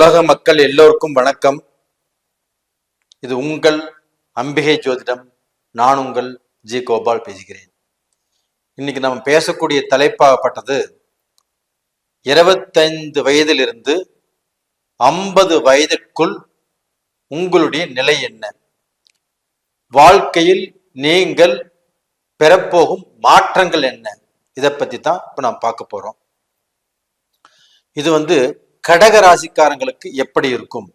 உலக மக்கள் எல்லோருக்கும் வணக்கம். இது உங்கள் அம்பிகை ஜோதிடம். நான் உங்கள் ஜி கோபால் பேசுகிறேன். இன்னைக்கு நம்ம பேசக்கூடிய தலைப்பாகப்பட்டது இருபத்தைந்து வயதிலிருந்து ஐம்பது வயதுக்குள் உங்களுடைய நிலை என்ன? வாழ்க்கையில் நீங்கள் பெறப்போகும் மாற்றங்கள் என்ன? இதை பத்தி தான் இப்போ நாம் பார்க்க போறோம். இது வந்து கடக ராசிக்காரங்களுக்கு எப்படி இருக்கும்?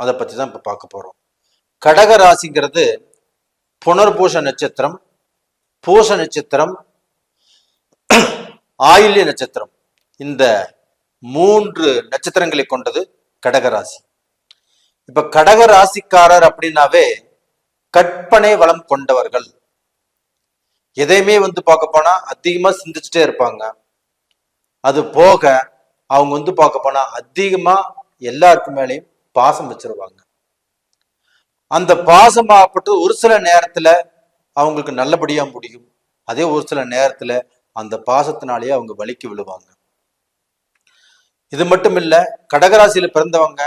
அதை பத்தி தான் இப்ப பார்க்க போறோம். கடக ராசிங்கிறது புனர்பூஷ நட்சத்திரம் பூச நட்சத்திரம் ஆயுள்ய நட்சத்திரம். இந்த மூன்று நட்சத்திரங்களை கொண்டது கடகராசி இப்ப கடக ராசிக்காரர் அப்படின்னாவே கற்பனை வளம் கொண்டவர்கள். எதையுமே வந்து பார்க்க போனா அதிகமா சிந்திச்சுட்டே இருப்பாங்க. அது போக அவங்க வந்து பார்க்க போனா அதிகமா எல்லாருக்கு மேலேயும் பாசம் வச்சிருவாங்க. அந்த பாசம் ஆகப்பட்டு ஒரு சில நேரத்துல அவங்களுக்கு நல்லபடியா முடியும். அதே ஒரு சில நேரத்துல அந்த பாசத்தினாலேயே அவங்க வலிக்கு விழுவாங்க. இது மட்டும் இல்ல கடகராசியில பிறந்தவங்க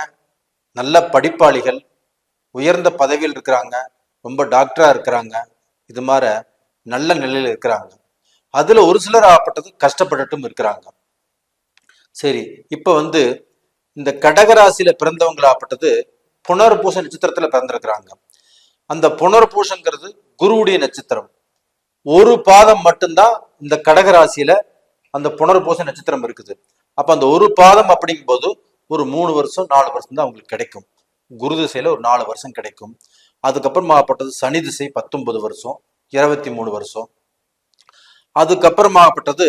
நல்ல படிப்பாளிகள் உயர்ந்த பதவியில் இருக்கிறாங்க ரொம்ப டாக்டரா இருக்கிறாங்க இது மாதிரி நல்ல நிலையில இருக்கிறாங்க. அதுல ஒரு சிலர் ஆகப்பட்டது கஷ்டப்பட்டுட்டும் இருக்கிறாங்க. சரி இப்போ வந்து இந்த கடகராசியில பிறந்தவங்களாப்பட்டது புனர்பூச நட்சத்திரத்துல பிறந்திருக்கிறாங்க. அந்த புனர்பூசங்கிறது குருவுடைய நட்சத்திரம். ஒரு பாதம் மட்டும்தான் இந்த கடகராசியில அந்த புனர்பூச நட்சத்திரம் இருக்குது. அப்ப அந்த ஒரு பாதம் அப்படிங்கும்போது ஒரு மூணு வருஷம் நாலு வருஷம் தான் அவங்களுக்கு கிடைக்கும். குரு திசையில ஒரு நாலு வருஷம் கிடைக்கும். அதுக்கப்புறமாகப்பட்டது சனி திசை பத்தொன்பது வருஷம் இருபத்தி மூணு வருஷம். அதுக்கப்புறமாகப்பட்டது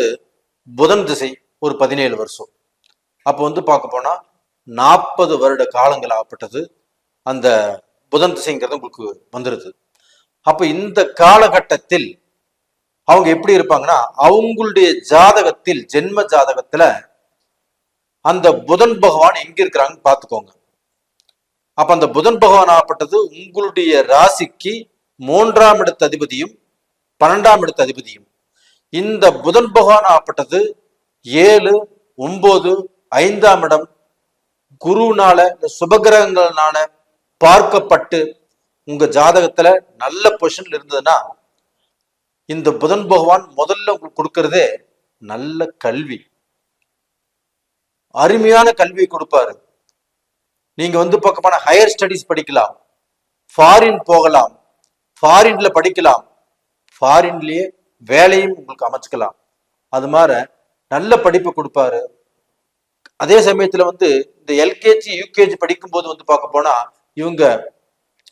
புதன் திசை ஒரு பதினேழு வருஷம். அப்போ வந்து பார்க்க போனா நாற்பது வருட காலங்கள் ஆகப்பட்டது. அந்த புதன் திசைங்கிறது உங்களுக்கு வந்துடுது அப்ப இந்த காலகட்டத்தில் அவங்க எப்படி இருப்பாங்கன்னா அவங்களுடைய ஜாதகத்தில் ஜென்ம ஜாதகத்துல அந்த புதன் பகவான் எங்க இருக்கிறாங்கன்னு பார்த்துக்கோங்க. அப்ப அந்த புதன் பகவான் ஆகப்பட்டது உங்களுடைய ராசிக்கு மூன்றாம் இடத்து அதிபதியும் பன்னெண்டாம் இடத்து அதிபதியும். இந்த புதன் பகவான் ஆகப்பட்டது ஏழு ஒன்பது ஐந்தாம் இடம் குருனால இந்த சுபகிரகங்கள்னால பார்க்கப்பட்டு உங்க ஜாதகத்துல நல்ல பொசிஷன்ல இருந்ததுன்னா இந்த புதன் பகவான் முதல்ல உங்களுக்கு கொடுக்கறதே நல்ல கல்வி. அருமையான கல்வியை கொடுப்பாரு. நீங்க வந்து பக்கமான ஹையர் ஸ்டடிஸ் படிக்கலாம். ஃபாரின் போகலாம். ஃபாரின்ல படிக்கலாம். ஃபாரின்லயே வேலையும் உங்களுக்கு அமைச்சுக்கலாம். அது மாதிரி நல்ல படிப்பு கொடுப்பாரு. அதே சமயத்துல வந்து இந்த எல்கேஜி யூகேஜி படிக்கும்போது வந்து பார்க்க போனா இவங்க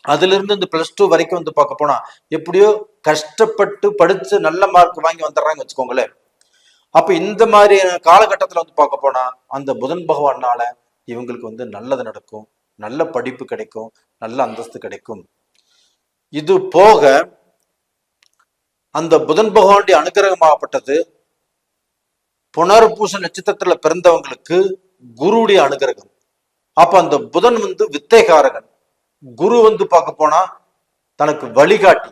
அதுல இருந்து இந்த பிளஸ் டூ வரைக்கும் வந்து பார்க்க போனா எப்படியோ கஷ்டப்பட்டு படிச்சு நல்ல மார்க் வாங்கி வந்துடுறாங்க வச்சுக்கோங்களேன். அப்ப இந்த மாதிரி காலகட்டத்துல வந்து பார்க்க போனா அந்த புதன் பகவானால இவங்களுக்கு வந்து நல்லது நடக்கும் நல்ல படிப்பு கிடைக்கும் நல்ல அந்தஸ்து கிடைக்கும். இது போக அந்த புதன் பகவானுடைய அனுகிரகமாகப்பட்டது புனர்பூச நட்சத்திரத்துல பிறந்தவங்களுக்கு குருவுடைய அனுகிரகம். அப்ப அந்த புதன் வந்து வித்தைகாரகன். குரு வந்து பார்க்க போனா தனக்கு வழிகாட்டி.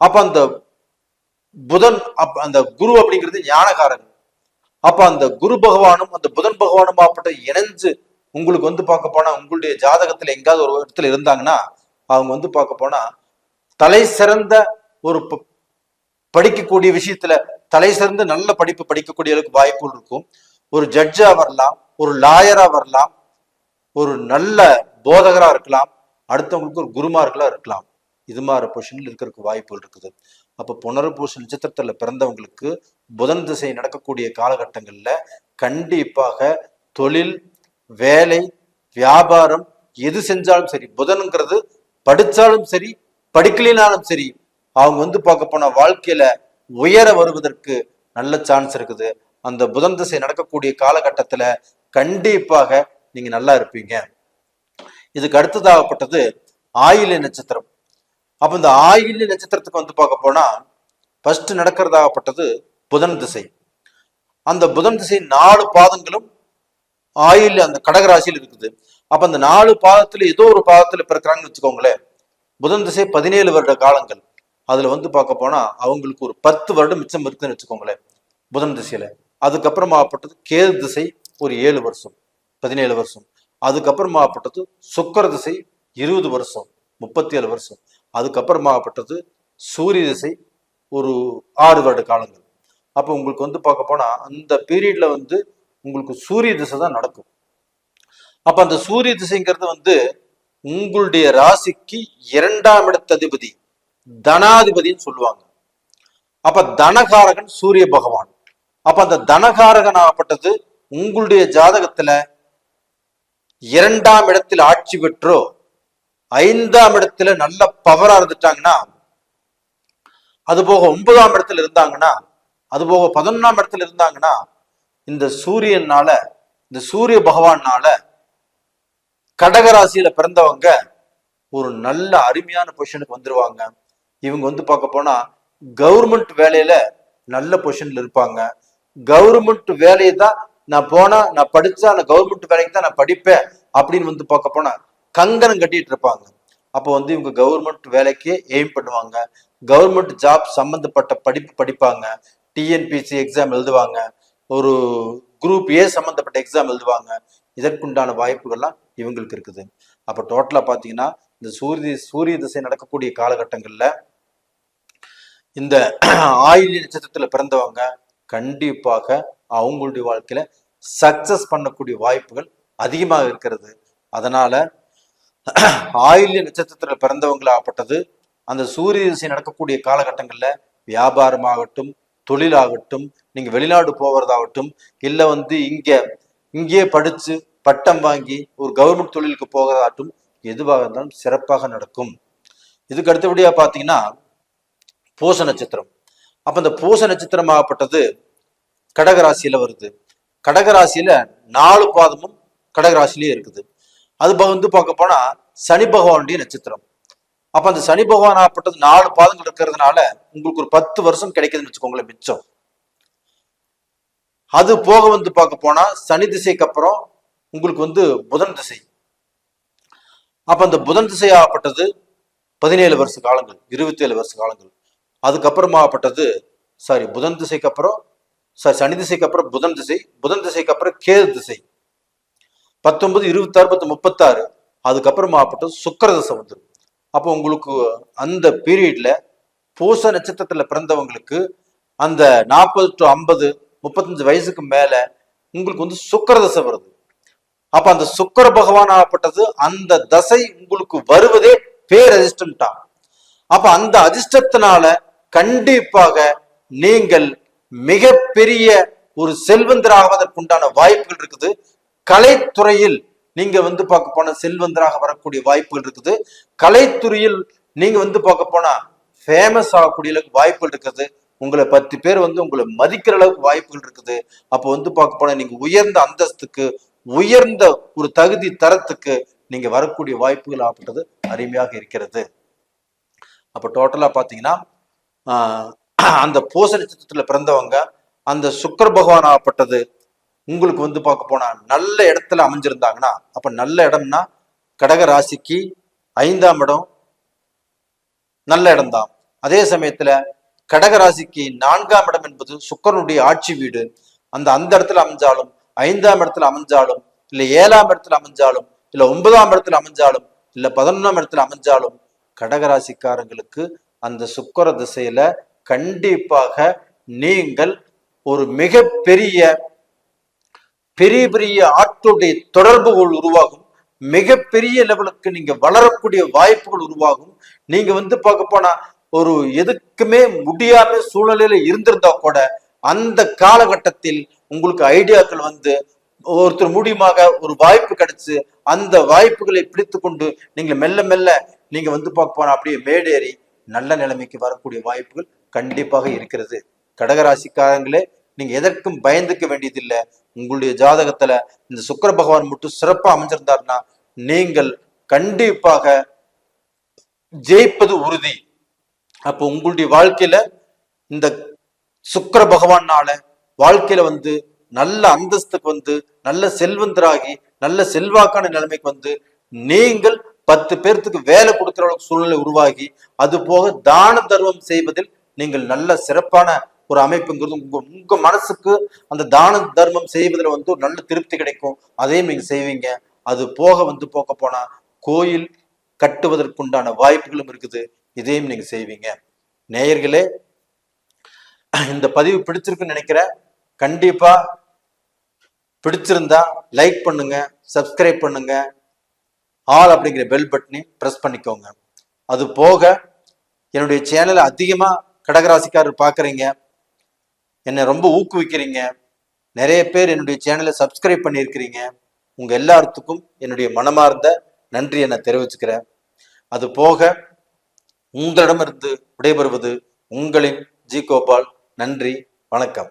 அப்ப அந்த புதன் அப் அந்த குரு அப்படிங்கிறது ஞானகாரகன். அப்ப அந்த குரு பகவானும் அந்த புதன் பகவானும் அப்பட்ட இணைஞ்சு உங்களுக்கு வந்து பார்க்க போனா உங்களுடைய ஜாதகத்துல எங்காவது ஒரு இடத்துல இருந்தாங்கன்னா அவங்க வந்து பார்க்க போனா தலை சிறந்த ஒரு படிக்கக்கூடிய விஷயத்துல தலை சிறந்து நல்ல படிப்பு படிக்கக்கூடியவர்களுக்கு வாய்ப்புகள் இருக்கும். ஒரு ஜட்ஜா வரலாம் ஒரு லாயரா வரலாம் ஒரு நல்ல போதகரா இருக்கலாம் அடுத்தவங்களுக்கு ஒரு குருமார்களா இருக்கலாம். இது மாதிரி பொசிஷனில் இருக்கிறதுக்கு வாய்ப்புகள் இருக்குது. அப்போ புனர்பூச நட்சத்திரத்தில் பிறந்தவங்களுக்கு புதன் திசை நடக்கக்கூடிய காலகட்டங்களில் கண்டிப்பாக தொழில் வேலை வியாபாரம் எது செஞ்சாலும் சரி புதனுங்கிறது படித்தாலும் சரி படிக்கலினாலும் சரி அவங்க வந்து பார்க்க போன வாழ்க்கையில உயர வருவதற்கு நல்ல சான்ஸ் இருக்குது. அந்த புதன் திசை நடக்கக்கூடிய காலகட்டத்துல கண்டிப்பாக நீங்க நல்லா இருப்பீங்க. இதுக்கு அடுத்ததாகப்பட்டது ஆயில்ய நட்சத்திரம். அப்ப இந்த ஆயில்ய நட்சத்திரத்துக்கு வந்து பார்க்க போனா ஃபர்ஸ்ட் நடக்கிறதாகப்பட்டது புதன் திசை. அந்த புதன் திசை நாலு பாதங்களும் ஆயில் அந்த கடகராசியில் இருக்குது. அப்ப அந்த நாலு பாதத்துல ஏதோ ஒரு பாதத்துல பிறக்கிறாங்கன்னு வச்சுக்கோங்களேன். புதன் திசை பதினேழு வருட காலங்கள். அதுல வந்து பார்க்க போனா அவங்களுக்கு ஒரு பத்து வருடம் மிச்சம் இருக்குதுன்னு வச்சுக்கோங்களேன். புதன் திசையில. அதுக்கப்புறமாகப்பட்டது கேது திசை ஒரு ஏழு வருஷம் பதினேழு வருஷம். அதுக்கப்புறமாகப்பட்டது சுக்கர திசை இருபது வருஷம் முப்பத்தி ஏழு வருஷம் அதுக்கப்புறமாகப்பட்டது சூரிய திசை ஒரு ஆறு வருட காலங்கள். அப்போ உங்களுக்கு வந்து பார்க்க போனா அந்த பீரியட்ல வந்து உங்களுக்கு சூரிய திசை தான் நடக்கும். அப்ப அந்த சூரிய திசைங்கிறது வந்து உங்களுடைய ராசிக்கு இரண்டாம் இடத்ததிபதி தனாதிபதின்னு சொல்லுவாங்க. அப்ப தனகாரகன் சூரிய பகவான். அப்ப அந்த தனகாரகன் ஆகப்பட்டது உங்களுடைய ஜாதகத்துல இரண்டாம் இடத்தில் ஆட்சி பெற்றோ ஐந்தாம் இடத்துல நல்ல பவரா இருந்துட்டாங்கன்னா அது போக ஒன்பதாம் இடத்துல இருந்தாங்கன்னா அது போக பதினொன்னாம் இடத்துல இருந்தாங்கன்னா இந்த சூரியனால இந்த சூரிய பகவானால கடகராசியில பிறந்தவங்க ஒரு நல்ல அருமையான பொசிஷனுக்கு வந்துருவாங்க. இவங்க வந்து பார்க்க போனா கவர்மெண்ட் வேலையில நல்ல பொசிஷன்ல இருப்பாங்க. கவர்மெண்ட் வேலையை தான் நான் போனா நான் படிச்சா நான் கவர்மெண்ட் வேலைக்கு தான் நான் படிப்பேன் அப்படின்னு வந்து பார்க்க போனா கங்கணம் கட்டிட்டு இருப்பாங்க. அப்போ வந்து இவங்க கவர்மெண்ட் வேலைக்கு எய்ம் பண்ணுவாங்க. கவர்மெண்ட் ஜாப் சம்பந்தப்பட்ட படிப்பு படிப்பாங்க. டிஎன்பிசி எக்ஸாம் எழுதுவாங்க. ஒரு குரூப் ஏ சம்பந்தப்பட்ட எக்ஸாம் எழுதுவாங்க. இதற்குண்டான வாய்ப்புகள்லாம் இவங்களுக்கு இருக்குது. அப்போ டோட்டலாக பார்த்தீங்கன்னா இந்த சூரிய சூரிய திசை நடக்கக்கூடிய காலகட்டங்களில் இந்த ஆயில்ய நட்சத்திரத்துல பிறந்தவங்க கண்டிப்பாக அவங்களுடைய வாழ்க்கையில சக்சஸ் பண்ணக்கூடிய வாய்ப்புகள் அதிகமாக இருக்கிறது. அதனால ஆயில்ய நட்சத்திரத்துல பிறந்தவங்களாகப்பட்டது அந்த சூரிய திசை நடக்கக்கூடிய காலகட்டங்கள்ல வியாபாரமாகட்டும் தொழிலாகட்டும் நீங்க வெளிநாடு போவதாகட்டும் இல்லை வந்து இங்க இங்கேயே படிச்சு பட்டம் வாங்கி ஒரு கவர்மெண்ட் தொழிலுக்கு போகிறதாகட்டும் எதுவாக இருந்தாலும் சிறப்பாக நடக்கும். இதுக்கு அடுத்தபடியா பாத்தீங்கன்னா பூச நட்சத்திரம். அப்ப இந்த பூச நட்சத்திரமாகப்பட்டது கடகராசியில வருது. கடகராசியில நாலு பாதமும் கடகராசிலேயே இருக்குது. அது வந்து பார்க்க போனா சனி பகவானுடைய நட்சத்திரம். அப்ப அந்த சனி பகவான் ஆகப்பட்டது நாலு பாதங்கள் இருக்கிறதுனால உங்களுக்கு ஒரு பத்து வருஷம் கிடைக்குதுன்னு வச்சுக்கோங்களேன் மிச்சம். அது போக வந்து பார்க்க போனா சனி திசைக்கு அப்புறம் உங்களுக்கு வந்து புதன் திசை. அப்ப அந்த புதன் திசை ஆகப்பட்டது பதினேழு வருஷ காலங்கள் இருபத்தி ஏழு வருஷ காலங்கள். அதுக்கப்புறமாகப்பட்டது சாரி புதன் திசைக்கு அப்புறம் சாரி சனி திசைக்கு அப்புறம் புதன் திசை புதன் திசைக்கு அப்புறம் கேது திசை. பத்தொன்பது இருபத்தாறு பத்து முப்பத்தாறு அதுக்கப்புறமாகப்பட்டது சுக்கர திசை வந்துடும். அப்போ உங்களுக்கு அந்த பீரியட்ல பூச நட்சத்திரத்துல பிறந்தவங்களுக்கு அந்த நாற்பது டு ஐம்பது முப்பத்தஞ்சு வயசுக்கு மேல உங்களுக்கு வந்து சுக்கர தசை வருது. அப்ப அந்த சுக்கர பகவான் ஆகப்பட்டது அந்த தசை உங்களுக்கு வருவதே பேர் அதிர்ஷ்டம்ட்டான் அப்ப அந்த அதிர்ஷ்டத்தினால கண்டிப்பாக நீங்கள் மிகப்பெரிய ஒரு செல்வந்தராவதற்குண்டான வாய்ப்புகள் இருக்குது. கலைத்துறையில் நீங்க வந்து பார்க்க போனா செல்வந்தராக வரக்கூடிய வாய்ப்புகள் இருக்குது. கலைத்துறையில் நீங்க வந்து பார்க்க போனா ஃபேமஸ் ஆகக்கூடிய அளவுக்கு வாய்ப்புகள் இருக்குது. உங்களை பத்து பேர் வந்து உங்களை மதிக்கிற அளவுக்கு வாய்ப்புகள் இருக்குது. அப்போ வந்து பார்க்க போனா நீங்க உயர்ந்த அந்தஸ்துக்கு உயர்ந்த ஒரு தகுதி தரத்துக்கு நீங்க வரக்கூடிய வாய்ப்புகள் ஆகப்பட்டது அருமையாக இருக்கிறது. அப்போ டோட்டலா பாத்தீங்கன்னா அந்த பூச நட்சத்திரத்துல பிறந்தவங்க அந்த சுக்கர பகவான் ஆகப்பட்டது உங்களுக்கு வந்து பார்க்க போனா நல்ல இடத்துல அமைஞ்சிருந்தாங்கன்னா அப்ப நல்ல இடம்னா கடக ராசிக்கு ஐந்தாம் இடம் நல்ல இடம்தான். அதே சமயத்துல கடக ராசிக்கு நான்காம் இடம் என்பது சுக்கரனுடைய ஆட்சி வீடு. அந்த அந்த இடத்துல அமைஞ்சாலும் ஐந்தாம் இடத்துல அமைஞ்சாலும் இல்ல ஏழாம் இடத்துல அமைஞ்சாலும் இல்ல ஒன்பதாம் இடத்துல அமைஞ்சாலும் இல்ல பதினொன்றாம் இடத்துல அமைஞ்சாலும் கடகராசிக்காரங்களுக்கு அந்த சுக்கர திசையில கண்டிப்பாக நீங்கள் ஒரு மிகப்பெரிய பெரிய பெரிய ஆட்களுடைய தொடர்புகள் உருவாகும். மிகப்பெரிய லெவலுக்கு நீங்க வளரக்கூடிய வாய்ப்புகள் உருவாகும். நீங்க வந்து பார்க்க போனா ஒரு எதுக்குமே முடியாத சூழ்நிலையில இருந்திருந்தா கூட அந்த காலகட்டத்தில் உங்களுக்கு ஐடியாக்கள் வந்து ஒருத்தர் மூலியமாக ஒரு வாய்ப்பு கிடைச்சு அந்த வாய்ப்புகளை பிடித்து கொண்டு நீங்க மெல்ல மெல்ல நீங்க வந்து பார்க்க போனா அப்படியே மேடேறி நல்ல நிலைமைக்கு வரக்கூடிய வாய்ப்புகள் கண்டிப்பாக இருக்கிறது. கடகராசிக்காரங்களே நீங்க எதற்கும் பயந்துக்க வேண்டியதில்லை. உங்களுடைய ஜாதகத்துல இந்த சுக்கிர பகவான் மட்டும் சிறப்பா அமைஞ்சிருந்தாருன்னா நீங்கள் கண்டிப்பாக ஜெயிப்பது உறுதி. அப்போ உங்களுடைய வாழ்க்கையில இந்த சுக்கிர பகவானால வாழ்க்கையில வந்து நல்ல அந்தஸ்துக்கு வந்து நல்ல செல்வந்தராகி நல்ல செல்வாக்கான நிலைமைக்கு வந்து நீங்கள் பத்து பேர்த்துக்கு வேலை கொடுக்கிற அளவுக்கு சூழ்நிலை உருவாகி அது போக தான தர்மம் செய்வதில் நீங்கள் நல்ல சிறப்பான ஒரு அமைப்புங்கிறது உங்க உங்க மனசுக்கு அந்த தான தர்மம் செய்வதில் வந்து ஒரு நல்ல திருப்தி கிடைக்கும். அதையும் நீங்க செய்வீங்க. அது போக வந்து போக போனா கோயில் கட்டுவதற்குண்டான வாய்ப்புகளும் இருக்குது. இதையும் நீங்க செய்வீங்க. நேயர்களே இந்த பதிவு பிடிச்சிருக்குன்னு நினைக்கிறேன். கண்டிப்பா பிடிச்சிருந்தா லைக் பண்ணுங்க சப்ஸ்கிரைப் பண்ணுங்க. ஆல் அப்படிங்கிற பெல் பட்டனை ப்ரெஸ் பண்ணிக்கோங்க. அது போக என்னுடைய சேனலை அதிகமாக கடகராசிக்காரர் பார்க்குறீங்க என்னை ரொம்ப ஊக்குவிக்கிறீங்க. நிறைய பேர் என்னுடைய சேனலை சப்ஸ்கிரைப் பண்ணியிருக்கிறீங்க. உங்கள் எல்லாத்துக்கும் என்னுடைய மனமார்ந்த நன்றியை நான் தெரிவிச்சுக்கிறேன். அது போக உங்களிடமிருந்து விடைபெறுவது உங்களின் ஜி கோபால். நன்றி வணக்கம்.